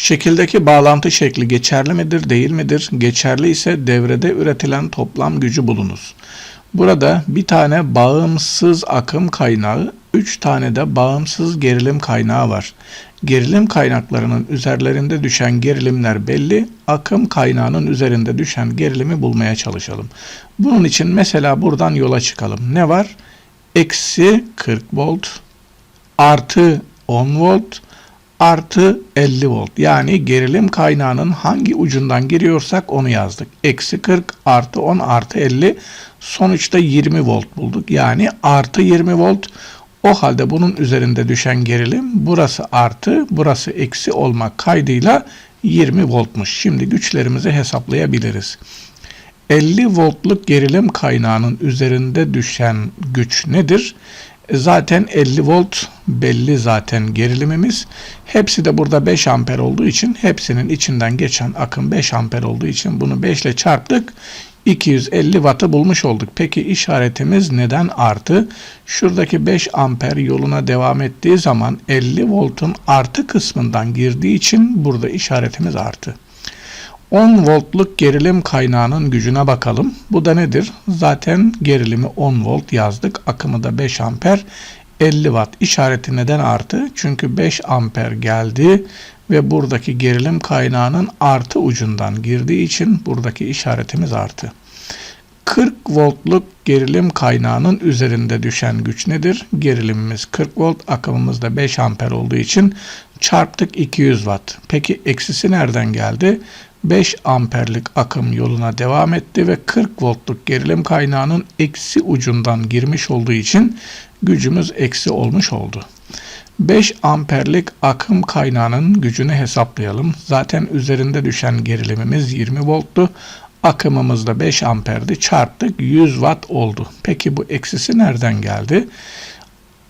Şekildeki bağlantı şekli geçerli midir, değil midir? Geçerli ise devrede üretilen toplam gücü bulunuz. Burada bir tane bağımsız akım kaynağı, 3 tane de bağımsız gerilim kaynağı var. Gerilim kaynaklarının üzerlerinde düşen gerilimler belli, akım kaynağının üzerinde düşen gerilimi bulmaya çalışalım. Bunun için mesela buradan yola çıkalım. Ne var? Eksi 40 volt, artı 10 volt, artı 50 volt. Yani gerilim kaynağının hangi ucundan giriyorsak onu yazdık. Eksi 40 artı 10 artı 50 sonuçta 20 volt bulduk. Yani artı 20 volt. O halde bunun üzerinde düşen gerilim burası artı burası eksi olmak kaydıyla 20 voltmuş. Şimdi güçlerimizi hesaplayabiliriz. 50 voltluk gerilim kaynağının üzerinde düşen güç nedir? E, Zaten 50 volt belli zaten gerilimimiz. Hepsi de burada 5 amper olduğu için hepsinin içinden geçen akım 5 amper olduğu için bunu 5 ile çarptık. 250 wattı bulmuş olduk. Peki işaretimiz neden artı? Şuradaki 5 amper yoluna devam ettiği zaman 50 voltun artı kısmından girdiği için burada işaretimiz artı. 10 voltluk gerilim kaynağının gücüne bakalım. Bu da nedir? Zaten gerilimi 10 volt yazdık. Akımı da 5 amper. 50 watt işareti neden artı? Çünkü 5 amper geldi ve buradaki gerilim kaynağının artı ucundan girdiği için buradaki işaretimiz artı. 40 voltluk gerilim kaynağının üzerinde düşen güç nedir? Gerilimimiz 40 volt, akımımız da 5 amper olduğu için çarptık 200 watt. Peki eksisi nereden geldi? 5 amperlik akım yoluna devam etti ve 40 voltluk gerilim kaynağının eksi ucundan girmiş olduğu için gücümüz eksi olmuş oldu. 5 amperlik akım kaynağının gücünü hesaplayalım. Zaten üzerinde düşen gerilimimiz 20 volttu. Akımımız da 5 amperdi. Çarptık 100 watt oldu. Peki bu eksisi nereden geldi?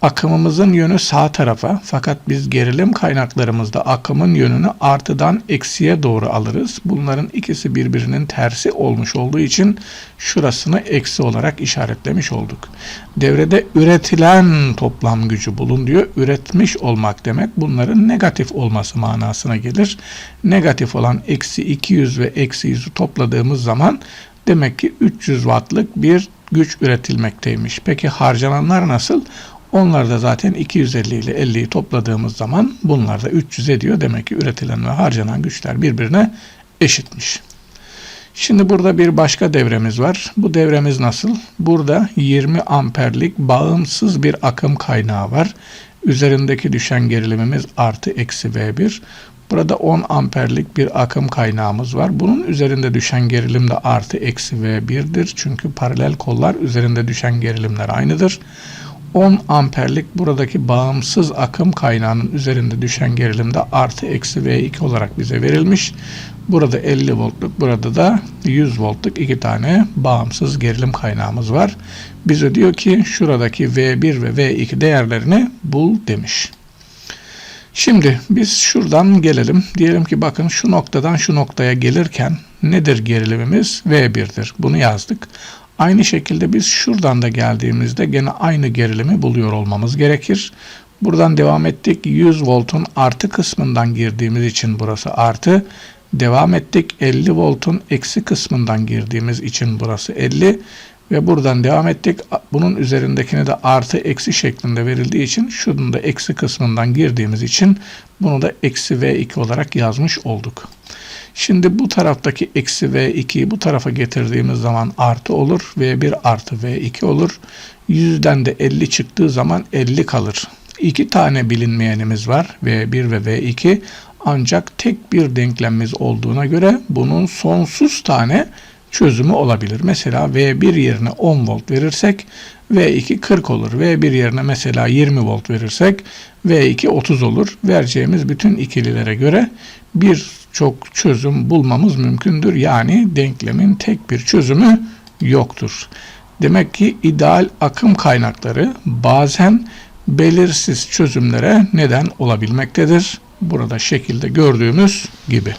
Akımımızın yönü sağ tarafa fakat biz gerilim kaynaklarımızda akımın yönünü artıdan eksiye doğru alırız. Bunların ikisi birbirinin tersi olmuş olduğu için şurasını eksi olarak işaretlemiş olduk. Devrede üretilen toplam gücü bulun diyor. Üretmiş olmak demek bunların negatif olması manasına gelir. Negatif olan eksi 200 ve eksi 100'ü topladığımız zaman demek ki 300 wattlık bir güç üretilmekteymiş. Peki harcananlar nasıl? Onlar da zaten 250 ile 50'yi topladığımız zaman bunlar da 300 ediyor. Demek ki üretilen ve harcanan güçler birbirine eşitmiş. Şimdi burada bir başka devremiz var. Bu devremiz nasıl? Burada 20 amperlik bağımsız bir akım kaynağı var. Üzerindeki düşen gerilimimiz artı eksi V1. Burada 10 amperlik bir akım kaynağımız var. Bunun üzerinde düşen gerilim de artı eksi V1'dir. Çünkü paralel kollar üzerinde düşen gerilimler aynıdır. 10 amperlik buradaki bağımsız akım kaynağının üzerinde düşen gerilimde artı eksi V2 olarak bize verilmiş. Burada 50 voltluk, burada da 100 voltluk iki tane bağımsız gerilim kaynağımız var. Bize diyor ki şuradaki V1 ve V2 değerlerini bul demiş. Şimdi biz şuradan gelelim. Diyelim ki bakın şu noktadan şu noktaya gelirken nedir gerilimimiz? V1'dir. Bunu yazdık. Aynı şekilde biz şuradan da geldiğimizde gene aynı gerilimi buluyor olmamız gerekir. Buradan devam ettik. 100 voltun artı kısmından girdiğimiz için burası artı. Devam ettik. 50 voltun eksi kısmından girdiğimiz için burası 50. Ve buradan devam ettik. Bunun üzerindekini de artı eksi şeklinde verildiği için şunun da eksi kısmından girdiğimiz için bunu da eksi V2 olarak yazmış olduk. Şimdi bu taraftaki eksi V2'yi bu tarafa getirdiğimiz zaman artı olur. V1 artı V2 olur. 100'den de 50 çıktığı zaman 50 kalır. İki tane bilinmeyenimiz var. V1 ve V2. Ancak tek bir denklemimiz olduğuna göre bunun sonsuz tane çözümü olabilir. Mesela V1 yerine 10 volt verirsek V2 40 olur. V1 yerine mesela 20 volt verirsek V2 30 olur. Vereceğimiz bütün ikililere göre bir çok çözüm bulmamız mümkündür. Yani denklemin tek bir çözümü yoktur. Demek ki ideal akım kaynakları bazen belirsiz çözümlere neden olabilmektedir. Burada şekilde gördüğümüz gibi.